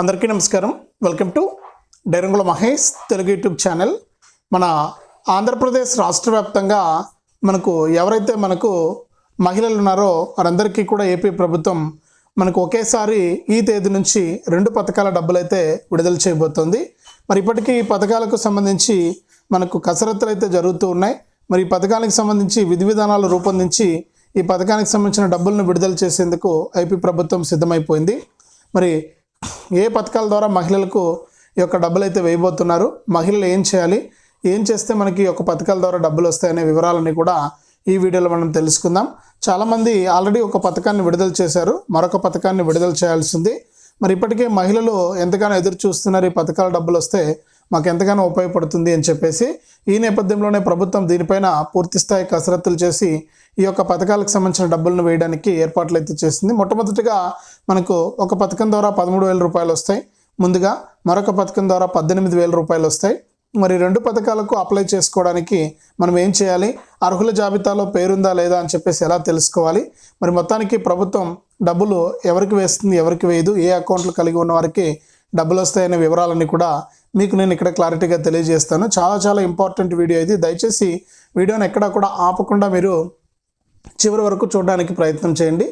అందరికీ నమస్కారం. Welcome to Dairangula Mahesh Telugu YouTube channel. మన ఆంధ్రప్రదేశ్ రాష్ట్ర వ్యాప్తంగా మనకు ఎవరైతే మనకు మహిళలు ఉన్నారో వారందరికీ కూడా ఏపీ ప్రభుత్వం మనకు ఒకేసారి ఈ తేదీ నుంచి రెండు పథకాల డబ్బులు అయితే విడుదల చేయబోతోంది. మరి ఇప్పటికీ ఈ పథకాలకు సంబంధించి మనకు కసరత్తులు అయితే జరుగుతూ ఉన్నాయి. మరి ఈ పథకానికి సంబంధించి విధి విధానాలు రూపొందించి ఈ పథకానికి సంబంధించిన డబ్బులను విడుదల చేసేందుకు ఏపీ ప్రభుత్వం సిద్ధమైపోయింది. మరి ఏ పథకాల ద్వారా మహిళలకు ఈ యొక్క డబ్బులు అయితే వేయబోతున్నారు? మహిళలు ఏం చేయాలి? ఏం చేస్తే మనకి ఈ యొక్క పథకాల ద్వారా డబ్బులు వస్తాయనే వివరాలని కూడా ఈ వీడియోలో మనం తెలుసుకుందాం. చాలామంది ఆల్రెడీ ఒక పథకాన్ని విడుదల చేశారు. మరొక పథకాన్ని విడుదల చేయాల్సింది. మరి ఇప్పటికే మహిళలు ఎంతగానో ఎదురు చూస్తున్నారు ఈ పథకాల డబ్బులు వస్తే మాకు ఎంతగానో ఉపయోగపడుతుంది అని చెప్పేసి ఈ నేపథ్యంలోనే ప్రభుత్వం దీనిపైన పూర్తిస్థాయి కసరత్తులు చేసి ఈ యొక్క పథకాలకు సంబంధించిన డబ్బులను వేయడానికి ఏర్పాట్లు అయితే చేసింది. మొట్టమొదటిగా మనకు ఒక పథకం ద్వారా పదమూడు వేల రూపాయలు వస్తాయి. ముందుగా మరొక పథకం ద్వారా పద్దెనిమిది వేల రూపాయలు వస్తాయి. మరి రెండు పథకాలకు అప్లై చేసుకోవడానికి మనం ఏం చేయాలి? అర్హుల జాబితాలో పేరుందా లేదా అని చెప్పేసి ఎలా తెలుసుకోవాలి? మరి మొత్తానికి ప్రభుత్వం డబ్బులు ఎవరికి వేస్తుంది ఎవరికి వేయదు ఏ అకౌంట్లు కలిగి ఉన్న వారికి డబ్బులు వస్తాయనే వివరాలన్నీ కూడా మీకు నేను ఇక్కడ క్లారిటీగా తెలియజేస్తాను. చాలా చాలా ఇంపార్టెంట్ వీడియో ఇది. దయచేసి వీడియోని ఎక్కడా కూడా ఆపకుండా మీరు చివరి వరకు చూడడానికి ప్రయత్నం చేయండి.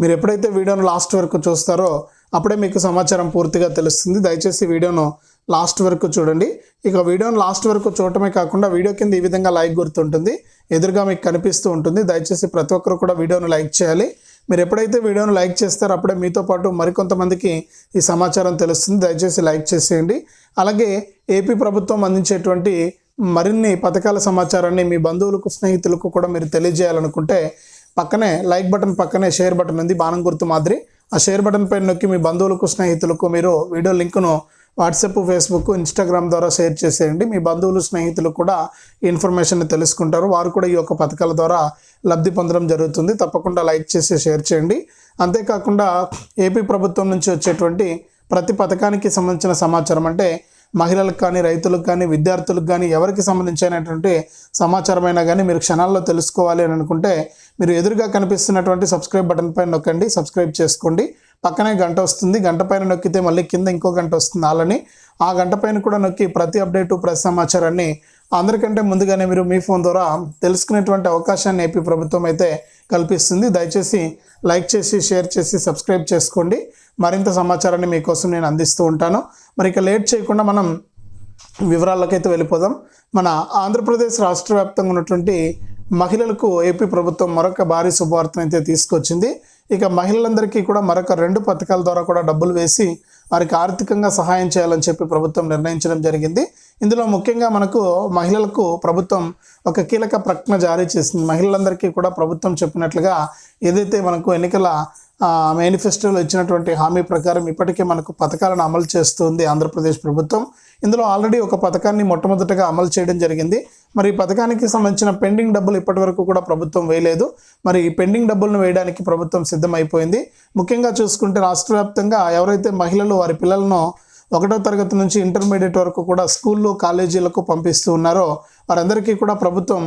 మీరు ఎప్పుడైతే వీడియోను లాస్ట్ వరకు చూస్తారో అప్పుడే మీకు సమాచారం పూర్తిగా తెలుస్తుంది. దయచేసి వీడియోను లాస్ట్ వరకు చూడండి. ఇక వీడియోను లాస్ట్ వరకు చూడటమే కాకుండా వీడియో కింద ఈ విధంగా లైక్ గుర్తుంటుంది. ఎదురుగా మీకు కనిపిస్తూ ఉంటుంది. దయచేసి ప్రతి ఒక్కరు కూడా వీడియోను లైక్ చేయాలి. మీరు ఎప్పుడైతే వీడియోను లైక్ చేస్తారో అప్పుడే మీతో పాటు మరికొంతమందికి ఈ సమాచారం తెలుస్తుంది. దయచేసి లైక్ చేసేయండి. అలాగే ఏపీ ప్రభుత్వం అందించేటువంటి మరిన్ని పథకాల సమాచారాన్ని మీ బంధువులకు స్నేహితులకు కూడా మీరు తెలియజేయాలనుకుంటే పక్కనే లైక్ బటన్ పక్కనే షేర్ బటన్ ఉంది. బాణం గుర్తు మాదిరి. ఆ షేర్ బటన్ పైన నొక్కి మీ బంధువులకు స్నేహితులకు మీరు వీడియో లింకును వాట్సాప్ ఫేస్బుక్ ఇన్స్టాగ్రామ్ ద్వారా షేర్ చేసేయండి. మీ బంధువులు స్నేహితులు కూడా ఇన్ఫర్మేషన్ తెలుసుకుంటారు. వారు కూడా ఈ యొక్క పథకాల ద్వారా లబ్ధి పొందడం జరుగుతుంది. తప్పకుండా లైక్ చేసి షేర్ చేయండి. అంతేకాకుండా ఏపీ ప్రభుత్వం నుంచి వచ్చేటువంటి ప్రతి పథకానికి సంబంధించిన సమాచారం అంటే మహిళలకు కానీ రైతులకు కానీ విద్యార్థులకు కానీ ఎవరికి సంబంధించినటువంటి సమాచారమైనా కానీ మీరు క్షణాల్లో తెలుసుకోవాలి అని అనుకుంటే మీరు ఎదురుగా కనిపిస్తున్నటువంటి సబ్స్క్రైబ్ బటన్ పైన నొక్కండి. సబ్స్క్రైబ్ చేసుకోండి. పక్కనే గంట వస్తుంది. గంట పైన నొక్కితే మళ్ళీ కింద ఇంకో గంట వస్తుంది అలాని ఆ గంట పైన కూడా నొక్కి ప్రతి అప్డేటు ప్రతి సమాచారాన్ని అందరికంటే ముందుగానే మీరు మీ ఫోన్ ద్వారా తెలుసుకునేటువంటి అవకాశాన్ని ఏపీ ప్రభుత్వం అయితే కల్పిస్తుంది. దయచేసి లైక్ చేసి షేర్ చేసి సబ్స్క్రైబ్ చేసుకోండి. మరింత సమాచారాన్ని మీకోసం నేను అందిస్తూ ఉంటాను. మరి ఇక లేట్ చేయకుండా మనం వివరాలకైతే వెళ్ళిపోదాం. మన ఆంధ్రప్రదేశ్ రాష్ట్ర వ్యాప్తంగా ఉన్నటువంటి మహిళలకు ఏపీ ప్రభుత్వం మరొక భారీ శుభవార్తను అయితే తీసుకొచ్చింది. ఇక మహిళలందరికీ కూడా మరొక రెండు పథకాల ద్వారా కూడా డబ్బులు వేసి వారికి ఆర్థికంగా సహాయం చేయాలని చెప్పి ప్రభుత్వం నిర్ణయించడం జరిగింది. ఇందులో ముఖ్యంగా మనకు మహిళలకు ప్రభుత్వం ఒక కీలక ప్రకటన జారీ చేసింది. మహిళలందరికీ కూడా ప్రభుత్వం చెప్పినట్లుగా ఏదైతే మనకు ఎన్నికల మేనిఫెస్టోలో ఇచ్చినటువంటి హామీ ప్రకారం ఇప్పటికే మనకు పథకాలను అమలు చేస్తుంది ఆంధ్రప్రదేశ్ ప్రభుత్వం. ఇందులో ఆల్రెడీ ఒక పథకాన్ని మొట్టమొదటగా అమలు చేయడం జరిగింది. మరి ఈ పథకానికి సంబంధించిన పెండింగ్ డబ్బులు ఇప్పటి వరకు కూడా ప్రభుత్వం వేయలేదు. మరి ఈ పెండింగ్ డబ్బులను వేయడానికి ప్రభుత్వం సిద్ధమైపోయింది. ముఖ్యంగా చూసుకుంటే రాష్ట్ర వ్యాప్తంగా ఎవరైతే మహిళలు వారి పిల్లలను ఒకటో తరగతి నుంచి ఇంటర్మీడియట్ వరకు కూడా స్కూళ్ళు కాలేజీలకు పంపిస్తూ ఉన్నారో వారందరికీ కూడా ప్రభుత్వం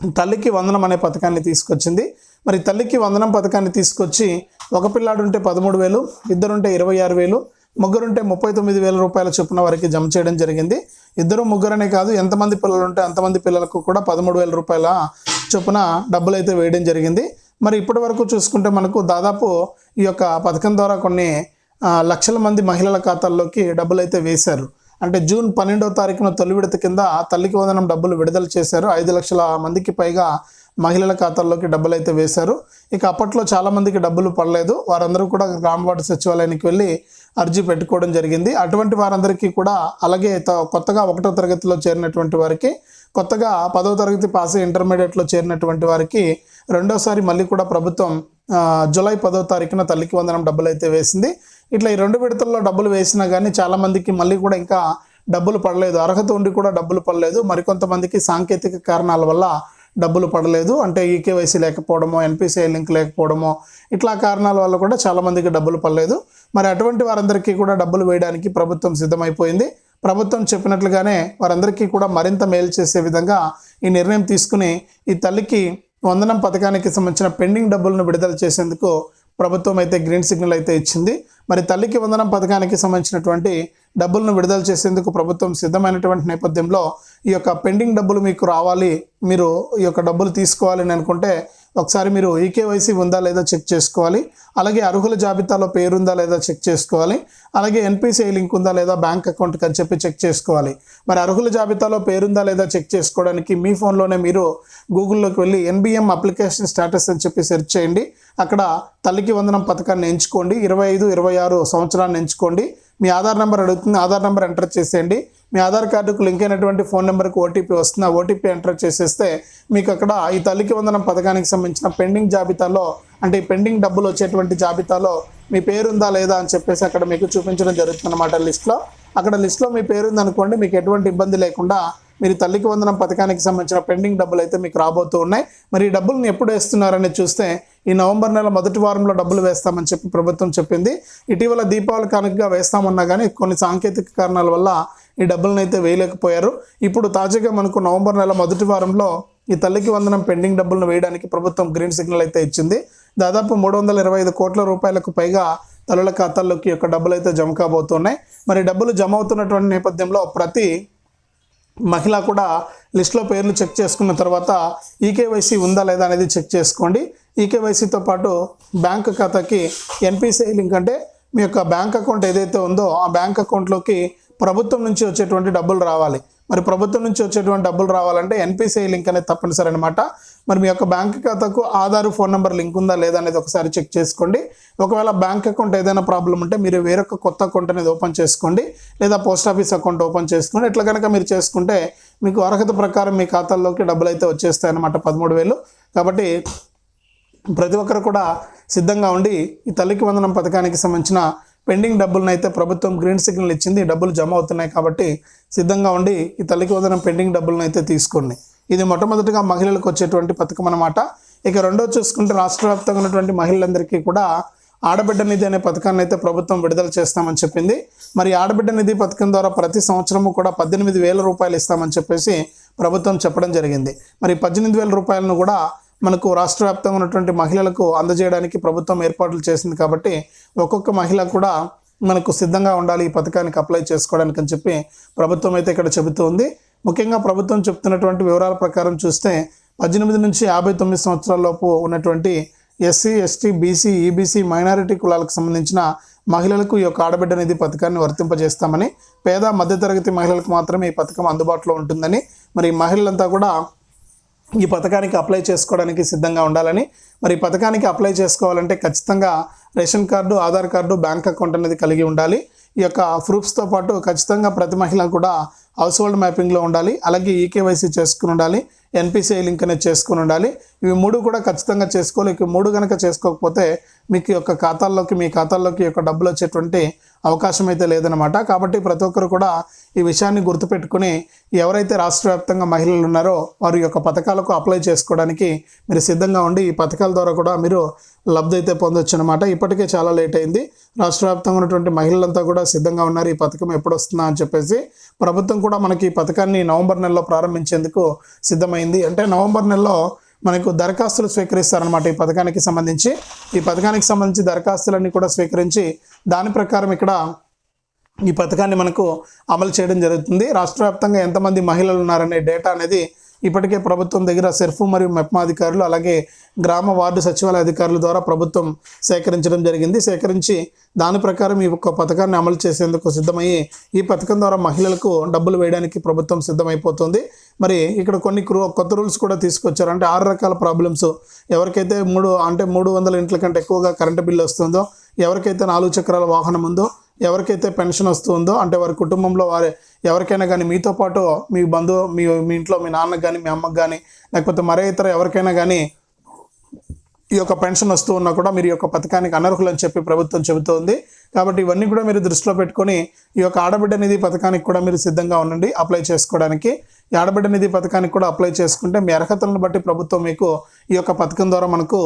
తల్లికి వందనం అనే పథకాన్ని తీసుకొచ్చింది. మరి తల్లికి వందనం పథకాన్ని తీసుకొచ్చి ఒక పిల్లాడు ఉంటే పదమూడు వేలు ఇద్దరుంటే ఇరవై ఆరు వేలు ముగ్గురుంటే ముప్పై తొమ్మిది వేల రూపాయల చొప్పున వారికి జమ చేయడం జరిగింది. ఇద్దరు ముగ్గురనే కాదు ఎంతమంది పిల్లలు ఉంటే అంతమంది పిల్లలకు కూడా పదమూడు వేల రూపాయల చొప్పున డబ్బులు అయితే వేయడం జరిగింది. మరి ఇప్పటి వరకు చూసుకుంటే మనకు దాదాపు ఈ యొక్క పథకం ద్వారా కొన్ని లక్షల మంది మహిళల ఖాతాల్లోకి డబ్బులు అయితే వేశారు. అంటే జూన్ పన్నెండవ తారీఖున తొలి విడత కింద తల్లికి వందనం డబ్బులు విడుదల చేశారు. ఐదు లక్షల మందికి పైగా మహిళల ఖాతాల్లోకి డబ్బులు అయితే వేశారు. ఇక అప్పట్లో చాలామందికి డబ్బులు పడలేదు. వారందరూ కూడా గ్రామ సచివాలయానికి వెళ్ళి అర్జీ పెట్టుకోవడం జరిగింది. అటువంటి వారందరికీ కూడా అలాగే త- కొత్తగా ఒకటో తరగతిలో చేరినటువంటి వారికి కొత్తగా పదవ తరగతి పాస్ ఇంటర్మీడియట్లో చేరినటువంటి వారికి రెండోసారి మళ్ళీ కూడా ప్రభుత్వం జూలై పదో తారీఖున తల్లికి వందనం డబ్బులు అయితే వేసింది. ఇట్లా ఈ రెండు విడతల్లో డబ్బులు వేసినా కానీ చాలామందికి మళ్ళీ కూడా ఇంకా డబ్బులు పడలేదు. అర్హత ఉండి కూడా డబ్బులు పడలేదు. మరికొంతమందికి సాంకేతిక కారణాల వల్ల డబ్బులు పడలేదు. అంటే ఈకేవైసీ లేకపోవడమో ఎన్పిసిఐ లింక్ లేకపోవడమో ఇట్లా కారణాల వల్ల కూడా చాలా మందికి డబ్బులు పడలేదు. మరి అటువంటి వారందరికీ కూడా డబ్బులు వేయడానికి ప్రభుత్వం సిద్ధమైపోయింది. ప్రభుత్వం చెప్పినట్లుగానే వారందరికీ కూడా మరింత మేలు చేసే విధంగా ఈ నిర్ణయం తీసుకుని ఈ తల్లికి వందనం పథకానికి సంబంధించిన పెండింగ్ డబ్బులను విడుదల చేసేందుకు ప్రభుత్వం అయితే గ్రీన్ సిగ్నల్ అయితే ఇచ్చింది. మరి తల్లికి వందనం పథకానికి సంబంధించినటువంటి డబ్బులను విడుదల చేసేందుకు ప్రభుత్వం సిద్ధమైనటువంటి నేపథ్యంలో ఈ యొక్క పెండింగ్ డబ్బులు మీకు రావాలి మీరు ఈ యొక్క డబ్బులు తీసుకోవాలి అని అనుకుంటే ఒకసారి మీరు ఈకేవైసీ ఉందా లేదా చెక్ చేసుకోవాలి. అలాగే అర్హుల జాబితాలో పేరుందా లేదా చెక్ చేసుకోవాలి. అలాగే ఎన్పిసిఐ లింక్ ఉందా లేదా బ్యాంక్ అకౌంట్కి అని చెప్పి చెక్ చేసుకోవాలి. మరి అర్హుల జాబితాలో పేరుందా లేదా చెక్ చేసుకోవడానికి మీ ఫోన్లోనే మీరు గూగుల్లోకి వెళ్ళి ఎన్బిఎం అప్లికేషన్ స్టేటస్ అని చెప్పి సెర్చ్ చేయండి. అక్కడ తల్లికి వందనం పథకాన్ని ఎంచుకోండి. ఇరవై ఐదు ఇరవై ఆరు సంవత్సరాన్ని ఎంచుకోండి. మీ ఆధార్ నెంబర్ అడుగుతుంది ఆధార్ నెంబర్ ఎంటర్ చేసేయండి. మీ ఆధార్ కార్డుకు లింక్ అయినటువంటి ఫోన్ నెంబర్కి ఓటీపీ వస్తుంది ఆ ఓటీపీ ఎంటర్ చేసేస్తే మీకు అక్కడ ఈ తల్లికి వందనం పథకానికి సంబంధించిన పెండింగ్ జాబితాలో అంటే ఈ పెండింగ్ డబ్బులు వచ్చేటువంటి జాబితాలో మీ పేరు ఉందా లేదా అని చెప్పేసి అక్కడ మీకు చూపించడం జరుగుతుందన్నమాట లిస్ట్లో. అక్కడ లిస్ట్లో మీ పేరు ఉందనుకోండి మీకు ఎటువంటి ఇబ్బంది లేకుండా మీరు తల్లికి వందనం పథకానికి సంబంధించిన పెండింగ్ డబ్బులు అయితే మీకు రాబోతూ ఉన్నాయి. మరి ఈ డబ్బులను ఎప్పుడు వేస్తున్నారని చూస్తే ఈ నవంబర్ నెల మొదటి వారంలో డబ్బులు వేస్తామని చెప్పి ప్రభుత్వం చెప్పింది. ఇటీవల దీపావళి కానుకగా వేస్తామన్నా కానీ కొన్ని సాంకేతిక కారణాల వల్ల ఈ డబ్బులను అయితే వేయలేకపోయారు. ఇప్పుడు తాజాగా మనకు నవంబర్ నెల మొదటి వారంలో ఈ తల్లికి వందనం పెండింగ్ డబ్బులను వేయడానికి ప్రభుత్వం గ్రీన్ సిగ్నల్ అయితే ఇచ్చింది. దాదాపు మూడు వందల ఇరవై ఐదు కోట్ల రూపాయలకు పైగా తల్లుల ఖాతాల్లోకి యొక్క డబ్బులు అయితే జమ కాబోతున్నాయి. మరి డబ్బులు జమ అవుతున్నటువంటి నేపథ్యంలో ప్రతి మహిళ కూడా లిస్ట్లో పేర్లు చెక్ చేసుకున్న తర్వాత ఈకేవైసీ ఉందా లేదా అనేది చెక్ చేసుకోండి. ఈకేవైసీతో పాటు బ్యాంక్ ఖాతాకి ఎన్పిసిఐ లింక్ అంటే మీ యొక్క బ్యాంక్ అకౌంట్ ఏదైతే ఉందో ఆ బ్యాంక్ అకౌంట్లోకి ప్రభుత్వం నుంచి వచ్చేటువంటి డబ్బులు రావాలి. మరి ప్రభుత్వం నుంచి వచ్చేటువంటి డబ్బులు రావాలంటే ఎన్పిసిఐ లింక్ అనేది తప్పనిసరి అనమాట మరి మీ యొక్క బ్యాంక్ ఖాతాకు ఆధార్ ఫోన్ నెంబర్ లింక్ ఉందా లేదా అనేది ఒకసారి చెక్ చేసుకోండి. ఒకవేళ బ్యాంక్ అకౌంట్ ఏదైనా ప్రాబ్లం ఉంటే మీరు వేరొక కొత్త అకౌంట్ అనేది ఓపెన్ చేసుకోండి. లేదా పోస్ట్ ఆఫీస్ అకౌంట్ ఓపెన్ చేసుకోండి. ఇట్లా కనుక మీరు చేసుకుంటే మీకు అర్హత ప్రకారం మీ ఖాతాల్లోకి డబ్బులు అయితే వచ్చేస్తాయి అనమాట పదమూడు వేలు. కాబట్టి ప్రతి ఒక్కరు కూడా సిద్ధంగా ఉండి ఈ తల్లికి వందనం పథకానికి సంబంధించిన పెండింగ్ డబ్బులను అయితే ప్రభుత్వం గ్రీన్ సిగ్నల్ ఇచ్చింది డబ్బులు జమ అవుతున్నాయి కాబట్టి సిద్ధంగా ఉండి ఈ తల్లికి వదనం పెండింగ్ డబ్బులను అయితే తీసుకోండి. ఇది మొట్టమొదటిగా మహిళలకు వచ్చేటువంటి పథకం అన్నమాట. ఇక రెండో చూసుకుంటే రాష్ట్ర వ్యాప్తంగా ఉన్నటువంటి మహిళలందరికీ కూడా ఆడబిడ్డ నిధి అనే పథకాన్ని అయితే ప్రభుత్వం విడుదల చేస్తామని చెప్పింది. మరి ఆడబిడ్డ నిధి పథకం ద్వారా ప్రతి సంవత్సరము కూడా పద్దెనిమిది వేల రూపాయలు ఇస్తామని చెప్పేసి ప్రభుత్వం చెప్పడం జరిగింది. మరి పద్దెనిమిది వేల రూపాయలను కూడా మనకు రాష్ట్ర వ్యాప్తంగా ఉన్నటువంటి మహిళలకు అందజేయడానికి ప్రభుత్వం ఏర్పాట్లు చేసింది కాబట్టి ఒక్కొక్క మహిళ కూడా మనకు సిద్ధంగా ఉండాలి ఈ పథకానికి అప్లై చేసుకోవడానికి అని చెప్పి ప్రభుత్వం అయితే ఇక్కడ చెబుతూ ఉంది. ముఖ్యంగా ప్రభుత్వం చెప్తున్నటువంటి వివరాల ప్రకారం చూస్తే పద్దెనిమిది నుంచి యాభై తొమ్మిది సంవత్సరాలలోపు ఉన్నటువంటి SC ST BC EBC minority కులాలకు సంబంధించిన మహిళలకు ఈ యొక్క ఆడబిడ్డ నిధి పథకాన్ని వర్తింపజేస్తామని పేద మధ్యతరగతి మహిళలకు మాత్రమే ఈ పథకం అందుబాటులో ఉంటుందని మరి మహిళలంతా కూడా ఈ పథకానికి అప్లై చేసుకోవడానికి సిద్ధంగా ఉండాలని మరి ఈ పథకానికి అప్లై చేసుకోవాలంటే ఖచ్చితంగా ration card Aadhaar card bank account అనేది కలిగి ఉండాలి. ఈ యొక్క ప్రూఫ్స్తో పాటు ఖచ్చితంగా ప్రతి మహిళ కూడా హౌస్ హోల్డ్ మ్యాపింగ్లో ఉండాలి. అలాగే ఈకేవైసీ చేసుకుని ఉండాలి. ఎన్పిసిఐ లింక్ అనేది చేసుకుని ఉండాలి. ఇవి మూడు కూడా ఖచ్చితంగా చేసుకోవాలి. ఇక మూడు కనుక చేసుకోకపోతే మీకు యొక్క ఖాతాల్లోకి మీ ఖాతాల్లోకి యొక్క డబ్బులు వచ్చేటువంటి అవకాశం అయితే లేదనమాట కాబట్టి ప్రతి ఒక్కరు కూడా ఈ విషయాన్ని గుర్తుపెట్టుకుని ఎవరైతే రాష్ట్ర వ్యాప్తంగా మహిళలు ఉన్నారో వారి యొక్క పథకాలకు అప్లై చేసుకోవడానికి మీరు సిద్ధంగా ఉండి ఈ పథకాల ద్వారా కూడా మీరు లబ్ధి అయితే పొందొచ్చు అనమాట ఇప్పటికే చాలా లేట్ అయింది. రాష్ట్ర వ్యాప్తంగా ఉన్నటువంటి మహిళలంతా కూడా సిద్ధంగా ఉన్నారు. ఈ పథకం ఎప్పుడు వస్తుందా అని చెప్పేసి ప్రభుత్వం కూడా మనకి ఈ పథకాన్ని నవంబర్ నెలలో ప్రారంభించేందుకు సిద్ధమైంది. అంటే నవంబర్ నెలలో మనకు దరఖాస్తులు స్వీకరిస్తారనమాట ఈ పథకానికి సంబంధించి. ఈ పథకానికి సంబంధించి దరఖాస్తులన్నీ కూడా స్వీకరించి దాని ప్రకారం ఇక్కడ ఈ పథకాన్ని మనకు అమలు చేయడం జరుగుతుంది. రాష్ట్ర వ్యాప్తంగా ఎంతమంది మహిళలు ఉన్నారనే డేటా అనేది ఇప్పటికే ప్రభుత్వం దగ్గర సెర్ఫ్ మరియు మెప్మా అధికారులు అలాగే గ్రామ వార్డు సచివాలయ అధికారుల ద్వారా ప్రభుత్వం సేకరించడం జరిగింది. సేకరించి దాని ప్రకారం ఈ యొక్క పథకాన్ని అమలు చేసేందుకు సిద్ధమయ్యి ఈ పథకం ద్వారా మహిళలకు డబ్బులు వేయడానికి ప్రభుత్వం సిద్ధమైపోతుంది. మరి ఇక్కడ కొన్ని కొత్త రూల్స్ కూడా తీసుకొచ్చారు. అంటే ఆరు రకాల ప్రాబ్లమ్స్. ఎవరికైతే మూడు అంటే మూడు వందల ఇంట్ల కంటే ఎక్కువగా కరెంటు బిల్లు వస్తుందో ఎవరికైతే నాలుగు చక్రాల వాహనం ఉందో ఎవరికైతే పెన్షన్ వస్తుందో అంటే వారి కుటుంబంలో వారి ఎవరికైనా కానీ మీతో పాటు మీ బంధువు మీ మీ ఇంట్లో మీ నాన్నకు కానీ మీ అమ్మకు కానీ లేకపోతే మరే ఇతర ఎవరికైనా కానీ ఈ యొక్క పెన్షన్ వస్తూ ఉన్నా కూడా మీరు ఈ యొక్క పథకానికి అనర్హులని చెప్పి ప్రభుత్వం చెబుతోంది. కాబట్టి ఇవన్నీ కూడా మీరు దృష్టిలో పెట్టుకొని ఈ యొక్క ఆడబిడ్డ నిధి పథకానికి కూడా మీరు సిద్ధంగా ఉండండి అప్లై చేసుకోవడానికి. ఈ ఆడబిడ్డ నిధి పథకానికి కూడా అప్లై చేసుకుంటే మీ అర్హతలను బట్టి ప్రభుత్వం మీకు ఈ యొక్క పథకం ద్వారా మనకు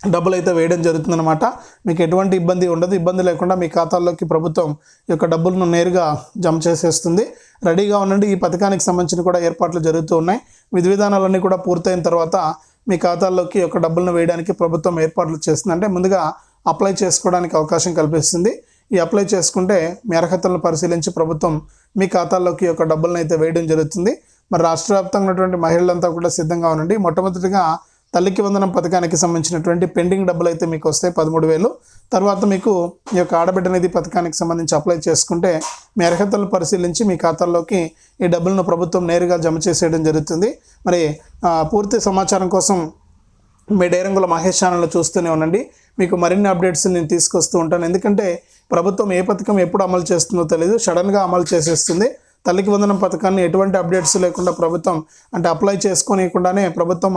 డబ్బులు అయితే వేయడం జరుగుతుందన్నమాట. మీకు ఎటువంటి ఇబ్బంది ఉండదు. ఇబ్బంది లేకుండా మీ ఖాతాల్లోకి ప్రభుత్వం ఈ యొక్క డబ్బులను నేరుగా జమ చేసేస్తుంది. రెడీగా ఉండండి. ఈ పథకానికి సంబంధించిన కూడా ఏర్పాట్లు జరుగుతూ ఉన్నాయి. విధి విధానాలన్నీ కూడా పూర్తయిన తర్వాత మీ ఖాతాల్లోకి ఈ యొక్క డబ్బులను వేయడానికి ప్రభుత్వం ఏర్పాట్లు చేస్తుంది. అంటే ముందుగా అప్లై చేసుకోవడానికి అవకాశం కల్పిస్తుంది. ఈ అప్లై చేసుకుంటే మీ అర్హతలను పరిశీలించి ప్రభుత్వం మీ ఖాతాల్లోకి ఈ యొక్క డబ్బులను అయితే వేయడం జరుగుతుంది. మరి రాష్ట్ర వ్యాప్తంగా ఉన్నటువంటి మహిళలంతా కూడా సిద్ధంగా ఉండండి. మొట్టమొదటిగా తల్లికి వందనం పథకానికి సంబంధించినటువంటి పెండింగ్ డబ్బులు అయితే మీకు వస్తాయి పదమూడు వేలు. తర్వాత మీకు ఈ యొక్క ఆడబిడ్డ నిధి పథకానికి సంబంధించి అప్లై చేసుకుంటే మీ అర్హతలను పరిశీలించి మీ ఖాతాల్లోకి ఈ డబ్బులను ప్రభుత్వం నేరుగా జమ చేసేయడం జరుగుతుంది. మరి పూర్తి సమాచారం కోసం మీ డైరంగుల మహేష్ ఛానల్లో చూస్తూనే ఉండండి. మీకు మరిన్ని అప్డేట్స్ నేను తీసుకొస్తూ ఉంటాను. ఎందుకంటే ప్రభుత్వం ఏ పథకం ఎప్పుడు అమలు చేస్తుందో తెలియదు సడన్గా అమలు చేసేస్తుంది. తల్లికి వందనం పథకాన్ని ఎటువంటి అప్డేట్స్ లేకుండా ప్రభుత్వం అంటే అప్లై చేసుకోనియకుండానే ప్రభుత్వం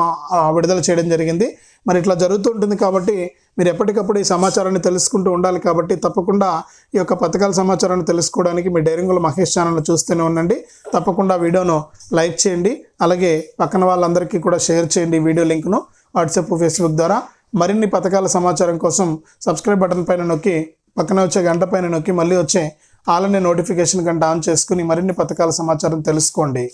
విడుదల చేయడం జరిగింది. మరి ఇట్లా జరుగుతుంటుంది కాబట్టి మీరు ఎప్పటికప్పుడు ఈ సమాచారాన్ని తెలుసుకుంటూ ఉండాలి కాబట్టి తప్పకుండా ఈ యొక్క పథకాల సమాచారాన్ని తెలుసుకోవడానికి మీ డైరింగుల మహేష్ ఛానల్ చూస్తూనే ఉండండి. తప్పకుండా వీడియోను లైక్ చేయండి. అలాగే పక్కన వాళ్ళందరికీ కూడా షేర్ చేయండి వీడియో లింక్ను వాట్సాప్ ఫేస్బుక్ ద్వారా. మరిన్ని పథకాల సమాచారం కోసం సబ్స్క్రైబ్ బటన్ పైన నొక్కి పక్కన వచ్చే గంట పైన నొక్కి మళ్ళీ వచ్చే ఆలనే నోటిఫికేషన్ గంట ఆన్ చేసుకుని మరిన్ని పథకాల సమాచారం తెలుసుకోండి.